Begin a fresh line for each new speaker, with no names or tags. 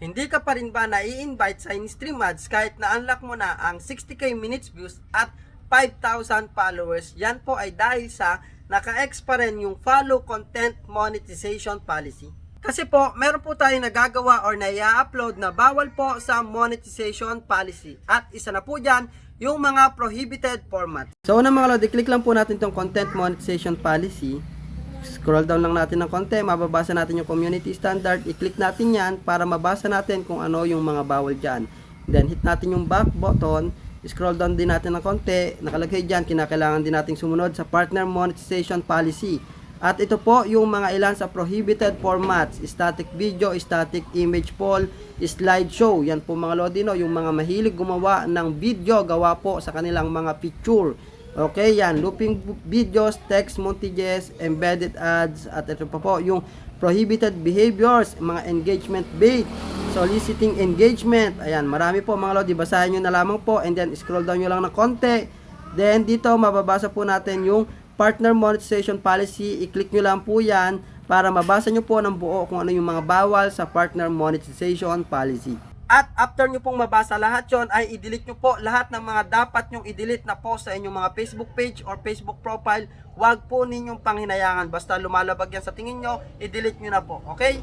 Hindi ka pa rin ba nai-invite sa in-stream ads kahit na-unlock mo na ang 60k minutes views at 5,000 followers? Yan po ay dahil sa naka-ex pa rin yung follow content monetization policy. Kasi po, meron po tayo nagagawa or na-upload na bawal po sa monetization policy. At isa na po dyan, yung mga prohibited format. So una mga lodi, click lang po natin itong content monetization policy. Scroll down lang natin ng konti, mababasa natin yung community standard, i-click natin yan para mabasa natin kung ano yung mga bawal dyan. Then hit natin yung back button, scroll down din natin ng konti, nakalagay dyan, kinakailangan din nating sumunod sa partner monetization policy. At ito po yung mga ilan sa prohibited formats, static video, static image poll, slideshow. Yan po mga lodino, yung mga mahilig gumawa ng video, gawa po sa kanilang mga picture. Okay, yan. Looping videos, text montages, embedded ads, at ito pa po yung prohibited behaviors, mga engagement bait, soliciting engagement. Ayan, marami po mga lodi. Basahin nyo na lamang po and then scroll down nyo lang ng konti. Then dito, mababasa po natin yung partner monetization policy. I-click nyo lang po yan para mabasa nyo po ng buo kung ano yung mga bawal sa partner monetization policy. At after nyo pong mabasa lahat yon ay i-delete nyo po lahat ng mga dapat nyong i-delete na post sa inyong mga Facebook page or Facebook profile. Huwag po ninyong panghinayangan. Basta lumalabag yan sa tingin nyo, i-delete nyo na po. Okay?